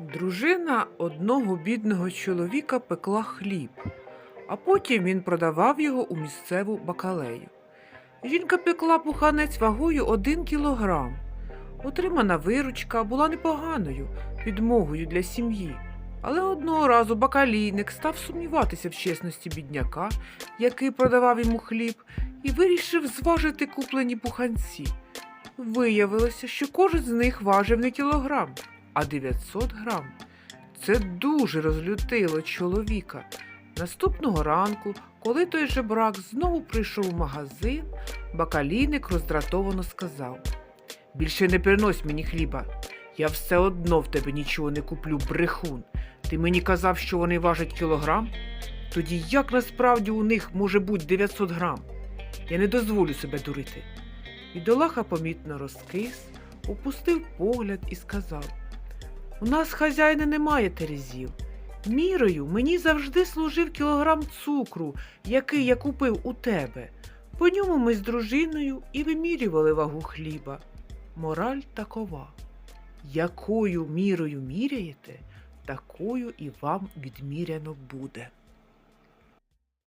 Дружина одного бідного чоловіка пекла хліб, а потім він продавав його у місцеву бакалею. Жінка пекла пуханець вагою один кілограм. Отримана виручка була непоганою підмогою для сім'ї. Але одного разу бакалійник став сумніватися в чесності бідняка, який продавав йому хліб, і вирішив зважити куплені пуханці. Виявилося, що кожен з них важив не кілограм, а 900 грам. Це дуже розлютило чоловіка. Наступного ранку, коли той жебрак знову прийшов у магазин, бакалійник роздратовано сказав: Більше не принось мені хліба. Я все одно в тебе нічого не куплю, брехун. Ти мені казав, що вони важать кілограм? Тоді як насправді у них може бути 900 грам? Я не дозволю себе дурити. Бідолаха помітно розкис, опустив погляд і сказав: У нас, хазяїна, немає терезів. Мірою мені завжди служив кілограм цукру, який я купив у тебе. По ньому ми з дружиною і вимірювали вагу хліба. Мораль такова. Якою мірою міряєте, такою і вам відміряно буде.